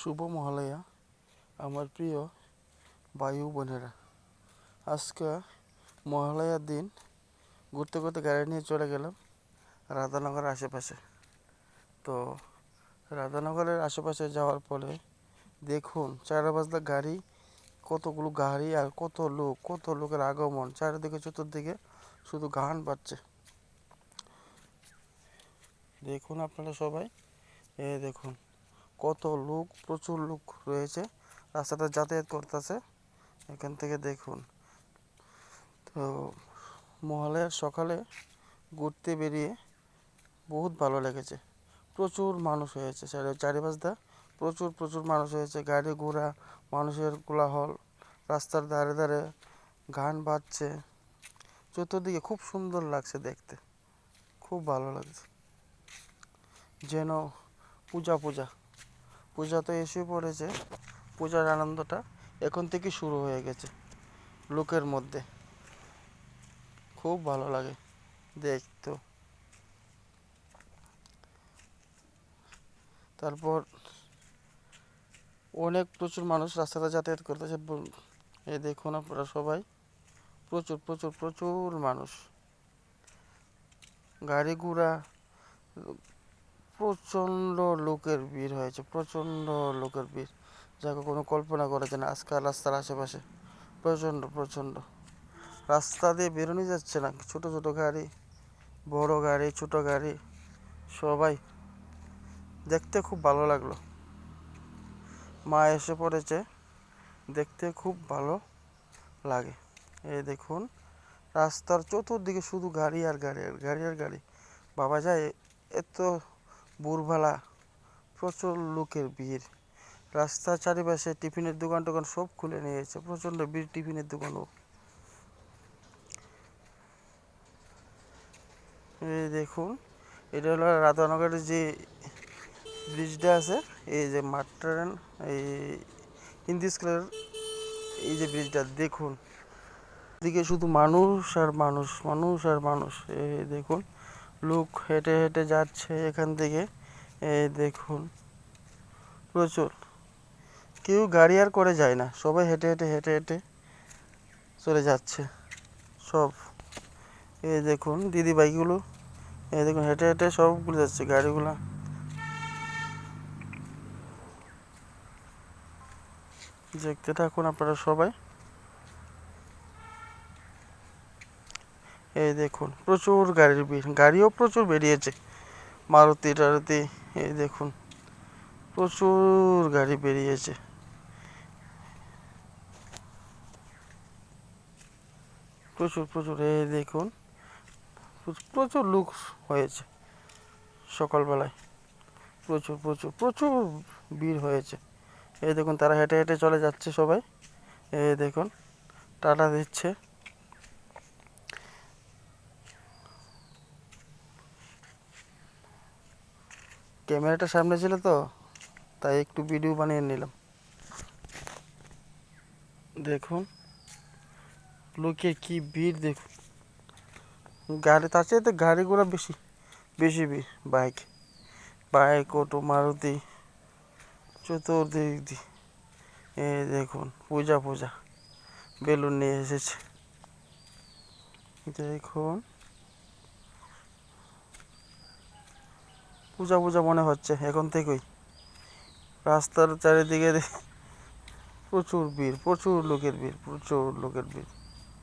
শুভ মহালয়া, আমার প্রিয় বায়ু বোনেরা। আজকে মহালয়ার দিন, ঘুরতে ঘুরতে গাড়ি নিয়ে চলে গেলাম রাধানগরের আশেপাশে। তো রাধানগরের আশেপাশে যাওয়ার পরে দেখুন চারপাশটা গাড়ি, কতগুলো গাড়ি আর কত লোক, কত লোকের আগমন, চারিদিকে চতুর্দিকে শুধু গান বাজছে। দেখুন আপনারা সবাই এ দেখুন। কত লোক, প্রচুর লোক রয়েছে। রাস্তাটা যাতায়াত করতেছে। এখান থেকে দেখুন। তো মহালয়ার সকালে ঘুরতে বেরিয়ে বহুত ভালো লেগেছে। প্রচুর মানুষ হয়েছে। চারি চারিপাশটা প্রচুর প্রচুর মানুষ হয়েছে। গাড়ি ঘোড়া, মানুষের কোলাহল, রাস্তার ধারে ধারে গান বাজছে। চতুর্দিকে খুব সুন্দর লাগছে দেখতে। খুব ভালো লাগছে। যেন পূজা পূজা। পূজা তো এসে পড়েছে, পূজার আনন্দটা এখন থেকে শুরু হয়ে গেছে, লোকের মধ্যে। খুব ভালো লাগে দেখতো তারপর অনেক প্রচুর মানুষ রাস্তাতে যাতায়াত করতেছে এই দেখুন আপনারা সবাই, প্রচুর প্রচুর প্রচুর মানুষ। গাড়ি ঘোড়া প্রচণ্ড লোকের ভিড় হয়েছে, প্রচণ্ড লোকের ভিড়। যাকে কোনো কল্পনা করা যায় না আজকাল রাস্তার আশেপাশে। প্রচণ্ড প্রচণ্ড। রাস্তা দিয়ে বেরোনো যাচ্ছে না, ছোট ছোট গাড়ি, বড় গাড়ি, ছোট গাড়ি, সবাই। দেখতে খুব ভালো লাগল। মা এসে পড়েছে, দেখতে খুব ভালো লাগে। এই দেখুন, রাস্তার চতুর্দিকে শুধু গাড়ি আর গাড়ি আর গাড়ি আর গাড়ি। বাবা যায় এত ভোরবেলা প্রচুর লোকের ভিড়। রাস্তার চারিপাশে টিফিনের দোকান টোকান সব খুলে নিয়েছে, প্রচণ্ড ভিড় টিফিনের দোকানও। এই দেখুন, এটা হলো রাধানগরের যে ব্রিজটা আছে, এই যে মাট্রান এই হিন্দি স্কুলের এই যে ব্রিজটা, দেখুন। দিকে শুধু মানুষ আর মানুষ মানুষ আর মানুষ, এই দেখুন। লোক হেঁটে হেঁটে যাচ্ছে এখান থেকে। এই দেখুন, প্রচুর। কেউ গাড়ি আর করে যায় না, সবাই হেঁটে হেঁটে হেঁটে হেঁটে চলে যাচ্ছে, সব। এই দেখুন দিদি বাইকগুলো এই দেখুন হেঁটে হেঁটে সবগুলো যাচ্ছে গাড়িগুলো। দেখতে থাকুন আপনারা সবাই। এই দেখুন, প্রচুর গাড়ির ভিড়, গাড়িও প্রচুর বেরিয়েছে। মারুতি, টারুতি, এই দেখুন, প্রচুর গাড়ি বেরিয়েছে। প্রচুর প্রচুর, এই দেখুন, প্রচুর- লোক হয়েছে সকালবেলায়। প্রচুর প্রচুর প্রচুর ভিড় হয়েছে। এই দেখুন, তারা হেঁটে হেঁটে চলে যাচ্ছে সবাই। এই দেখুন, টাটা দিচ্ছে। ক্যামেরাটা সামনে ছিল তো, তাই একটু ভিডিও বানিয়ে নিলাম। দেখুন লোকের কি ভিড় দেখুন। গাড়ি, তার চাইতে গাড়ি ঘোড়া বেশি বেশি ভিড় বাইক বাইক অটো মারুতি, চতুর্দিক দিয়ে। এ দেখুন, পূজা পূজা। বেলুন নিয়ে এসেছে। দেখুন। পূজা পূজা মনে হচ্ছে, এখন থেকেই। রাস্তার চারিদিকে প্রচুর ভিড়, প্রচুর লোকের ভিড়, প্রচুর লোকের ভিড়।